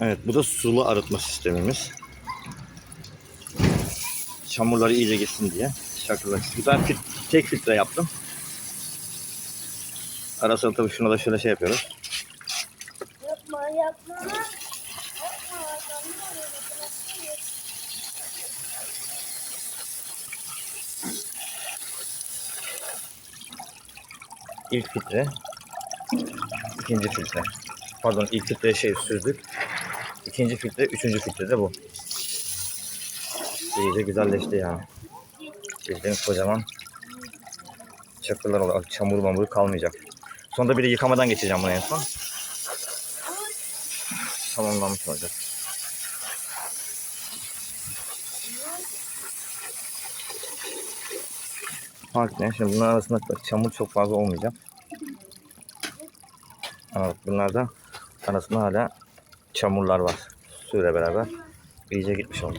Evet bu da sulu arıtma sistemimiz. Çamurları iyice gitsin diye. Şakırlar. Güzel fil- tek filtre yaptım. Ara sıra tabii şuna da şöyle şey yapıyoruz. Yapma yapma. Yapma. İlk filtre. ikinci filtre. Pardon ilk filtre şey süzdük. İkinci filtre, üçüncü filtre de bu. İyice güzelleşti yani. Bildiğiniz kocaman çakırlar olur. Çamur mamur kalmayacak. Sonunda bir de yıkamadan geçeceğim bunu en son. Tamamlanmış olacak. Fark ne? Şimdi bunlar arasında çamur çok fazla olmayacak. Ama bak bunlarda arasında hala çamurlar var. Suyla beraber iyice gitmiş oldu.